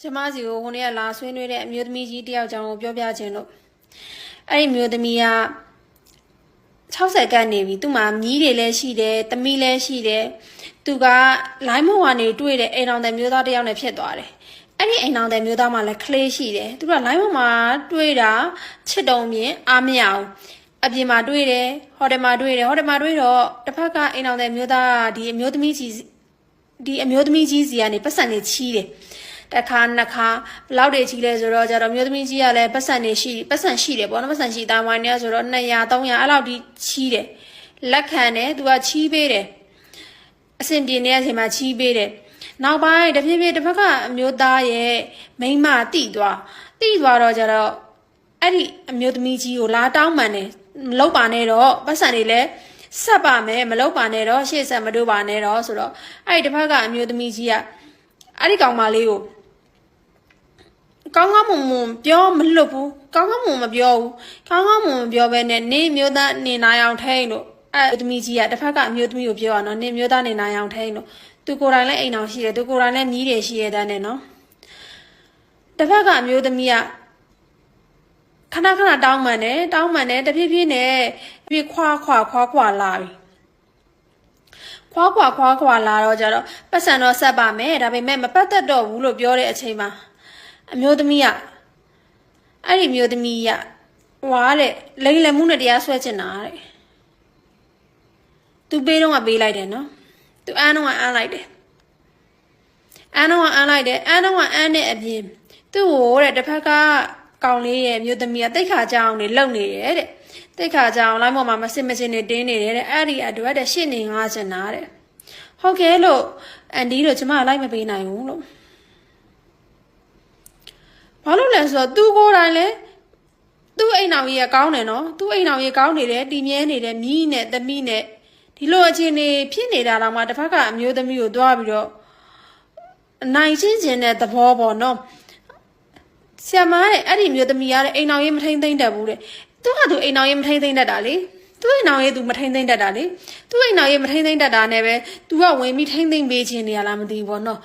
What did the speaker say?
ကျမစီကိုဟိုနေ့ကလာဆွေးနွေးတဲ့အမျိုးသမီးကြီးတယောက်ကြောင့်ကိုပြောပြခြင်းလို့အဲ့ဒီအမျိုးသမီးက60ကတ်နေပြီသူ့မှာမြီးတွေလည်းရှိတယ်တမီးလည်းရှိတယ်သူကလိုင်းမော်ကနေတွေ့တဲ့အိမ်တော်တဲ့မျိုးသားတယောက်နဲ့ဖြစ်သွားတယ်အဲ့ဒီအိမ်တော်တဲ့မျိုးသားမှလည်းကလေးရှိတယ်သူကလိုင်းမော်မှာတွေ့တာချစ်တုံမြင်အားမရအောင်အပြင်မှာတွေ့တယ်ဟိုတယ်မှာတွေ့တယ်ဟိုတယ်မှာတွေ့တော့တစ်ဖက်ကအိမ်တော်တဲ့မျိုးသားကဒီအမျိုးသမီးကြီးဒီအမျိုးသမီးကြီးစီကနေပတ်စံနေချီးတယ် တစ်ခါနှစ်ခါဘလောက်တွေချီးလဲဆိုတော့ကျတော့အမျိုးသမီးကြီးကလည်းပတ်စံနေရှိပတ်စံရှိတယ်ပေါ့နော်ပတ်စံရှိတာမိုင်းနေဆိုတော့200 300အဲ့လောက်ဒီချီးတယ်လက်ခံတယ်သူကချီးပေးတယ်အဆင်ပြေနေတဲ့အချိန်မှာချီးပေးတယ်နောက်ပိုင်းတဖြည်းဖြည်းတစ်ဖက်ကအမျိုးသားရဲ့မိန်းမတိသွားတိသွားတော့ကျတော့အဲ့ဒီအမျိုးသမီးကြီးကိုလာတောင်းပန်တယ်မလုပ်ပါနဲ့တော့ပတ်စံတွေလည်းဆက်ပါမယ်မလုပ်ပါနဲ့တော့ရှေ့ဆက်မတို့ပါနဲ့တော့ဆိုတော့အဲ့ဒီတစ်ဖက်ကအမျိုးသမီးကြီးကအဲ့ဒီကောင်မလေးကို ကောင်းကောင်းမွန်မွန်ပြောမလွတ်ဘူးကောင်းကောင်းမွန်မပြောဘူးကောင်းကောင်းမွန်မပြောဘဲနဲ့နေမျိုးသားနေနိုင်အောင်ထိန်လို့အဲ့အမျိုးသမီးကြီးကတစ်ဖက်ကအမျိုးသမီးကိုပြောရအောင်နေမျိုးသားနေနိုင်အောင်ထိန်လို့သူကိုယ်တိုင်လည်းအိမ်အောင်ရှိတယ်သူကိုယ်တိုင်လည်းမြည်တယ်ရှိရတဲ့နဲ့နော်တစ်ဖက်ကအမျိုးသမီးကခဏခဏတောင်းမှန်တယ်တောင်းမှန်တယ်တဖြည်းဖြည်းနဲ့ပြေခွာခွာခွာခွာလာပြီခွာခွာခွာခွာလာတော့ကြတော့ပတ်စံတော့ဆက်ပါမယ်ဒါပေမဲ့မပတ်သက်တော့ဘူးလို့ပြောတဲ့အချိန်မှာ အမျိုးသမီးကအဲ့ဒီအမျိုးသမီးကဝါတဲ့လိန်လမှုနဲ့တရားဆွဲချင်တာတဲ့သူပေးတော့ကပေးလိုက်တယ်နော်သူအန်းတော့ကအန်းလိုက်တယ်အန်းတော့ကအန်းလိုက်တယ်အန်းတော့ကအန်းတဲ့အပြင်သူ့ကိုတဲ့တစ်ဖက်ကကောင်လေးရဲ့မြို့သမီးကတိတ်ခါကြအောင်နေလုံနေတယ်တဲ့တိတ်ခါကြအောင်လိုက်ပေါ်မှာမစစ်မစင်နေတင်းနေတယ်တဲ့အဲ့ဒီအတွက်တဲ့ရှစ်နေငါချင်တာတဲ့ဟုတ်ကဲ့လို့အန်ဒီတို့ကျမလိုက်မပေးနိုင်ဘူးလို့ ဘာလို့လဲဆိုတော့သူကိုယ်တိုင်လဲသူ့အိမ်အောင်ကြီးကကောင်းတယ်နော်သူ့အိမ်အောင်ကြီးကောင်းနေတယ်တည်မြဲနေတယ်မြီးနဲ့သမီးနဲ့ဒီလိုအခြေအနေဖြစ်နေတာတော့မှတစ်ဖက်ကအမျိုးသမီးကိုတွားပြီးတော့အနိုင်ချင်းချင်းတဲ့သဘောပေါ့နော်ဆရာမတဲ့အဲ့ဒီမျိုးသမီးရတဲ့အိမ်အောင်ရေးမထိန်သိမ့်တတ်ဘူးတဲ့သူကသူအိမ်အောင်ရေးမထိန်သိမ့်တတ်တာလေသူ့အိမ်အောင်ရေးသူမထိန်သိမ့်တတ်တာလေသူ့အိမ်အောင်ရေးမထိန်သိမ့်တတ်တာနဲ့ပဲ तू ကဝင်ပြီးထိန်သိမ့်ပေးခြင်းနေရလားမသိဘူးပေါ့နော်